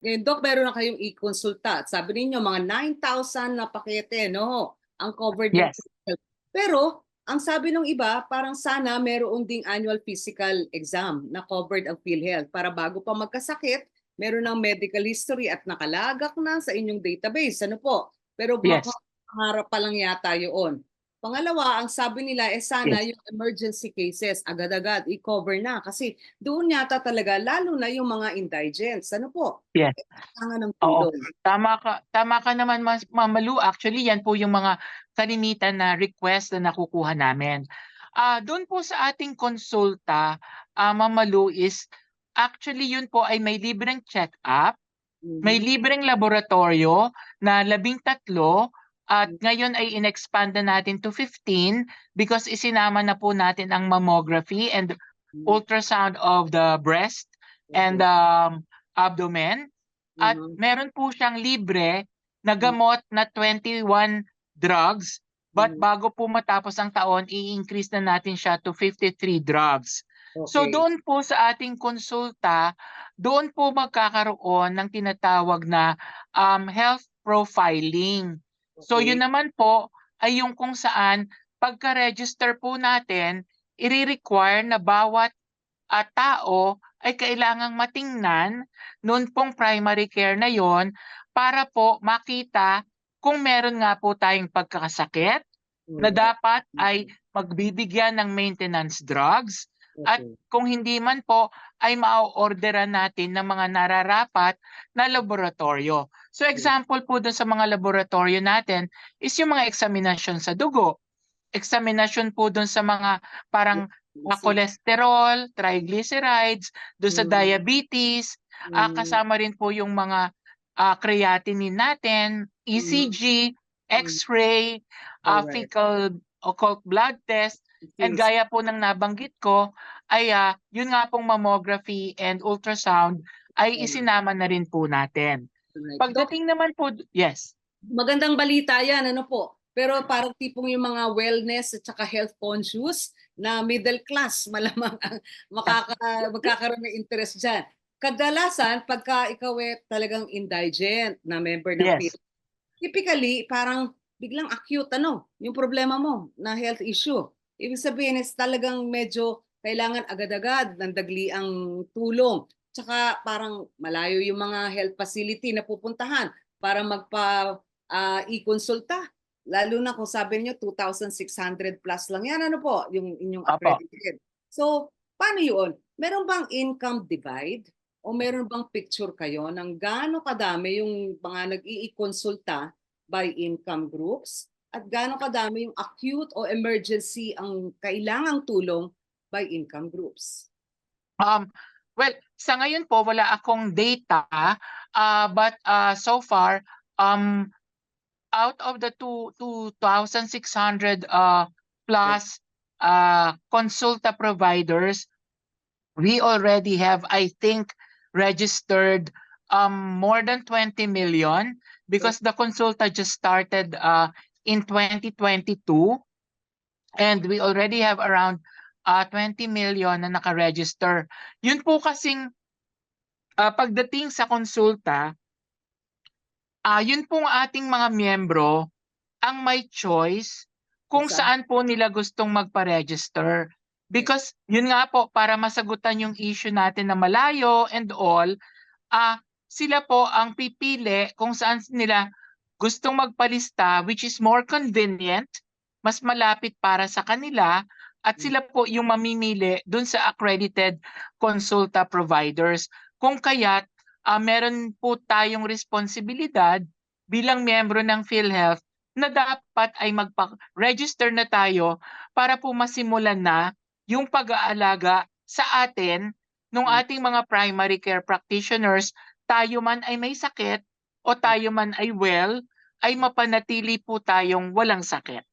Ngayon, Doc, meron na kayong i-consulta. Sabi ninyo, mga 9,000 na pakete, no? Ang covered Yes. PhilHealth. Pero, ang sabi ng iba, parang sana meron ding annual physical exam na covered ang PhilHealth para bago pa magkasakit, meron ng medical history at nakalagak na sa inyong database. Ano po? Pero Yes. baka pangarap pa lang yata yun. Pangalawa, ang sabi nila eh sana yung emergency cases agad-agad i-cover na kasi doon yata talaga lalo na yung mga indigents. Ano po? Yes. Kailangan ng Oo. Tama ka, tama ka naman Mas Mamalu. Actually, yan po yung mga kalimitan na request na nakukuha namin. Ah, doon po sa ating konsulta, ah, Mamalu is actually yun po ay may libreng check-up, may Mhm. libreng laboratorio na labing tatlo at ngayon ay in-expand na natin to 15 because isinama na po natin ang mammography and Mhm. ultrasound of the breast and um, abdomen. At Mhm. meron po siyang libre na gamot na 21 drugs. But bago po matapos ang taon, i-increase na natin siya to 53 drugs. So Okay. doon po sa ating konsulta, doon po magkakaroon ng tinatawag na um, health profiling. So Okay. yun naman po ay yung kung saan pagka-register po natin, i-require na bawat ah, tao ay kailangang matingnan noon pong primary care na yon para po makita kung meron nga po tayong pagkakasakit na Mhm. dapat ay magbibigyan ng maintenance drugs at Okay. kung hindi man po ay ma-orderan natin ng mga nararapat na laboratorio. So example po dun sa mga laboratorio natin is yung mga examination sa dugo. Examination po dun sa mga parang mga cholesterol, triglycerides, dun sa Mm. diabetes, Mm. kasama rin po yung mga ah, creatinine natin, ECG, X-ray, Alright. fecal occult blood test, and gaya po ng nabanggit ko, ay ah, yun nga pong mammography and ultrasound ay Mm. isinama na rin po natin. Pagdating naman po, yes. magandang balita yan, ano po? Pero parang tipong yung mga wellness at saka health conscious na middle class, malamang ang makaka, magkakaroon ng interest dyan. Kadalasan, pagka ikaw eh talagang indigent na member ng Yes. PhilHealth, typically parang biglang acute ano, yung problema mo na health issue. Ibig sabihin is talagang medyo kailangan agad-agad ng dagliang tulong. Tsaka parang malayo yung mga health facility na pupuntahan para magpa ah, i-konsulta. Lalo na kung sabi niyo 2,600 plus lang yan. Ano po yung inyong accredited? So, paano yun? Meron bang income divide? O meron bang picture kayo ng gaano kadami yung mga nag-i-konsulta by income groups? At gaano kadami yung acute o emergency ang kailangang tulong by income groups? Um, well, sa ngayon po wala akong data, ah, but ah, so far um out of the two, 2,600 uh, plus uh, consulta providers, we already have, I think, registered um, more than 20 million because the consulta just started uh, in 2022 and we already have around uh, 20 million na nakaregister. Yun po kasing uh, pagdating sa konsulta, ah yun pong ating mga miyembro ang may choice kung Saan? saan po nila gustong magpa-register. Because yun nga po, para masagutan yung issue natin na malayo and all, ah sila po ang pipili kung saan nila gustong magpalista which is more convenient, mas malapit para sa kanila, at Mm. sila po yung mamimili dun sa accredited consulta providers. Kung kaya't ah, meron po tayong responsibilidad bilang miyembro ng PhilHealth na dapat ay magpa-register na tayo para po masimulan na yung pag-aalaga sa atin ng Mm. ating mga primary care practitioners, tayo man ay may sakit o tayo man ay well, ay mapanatili po tayong walang sakit.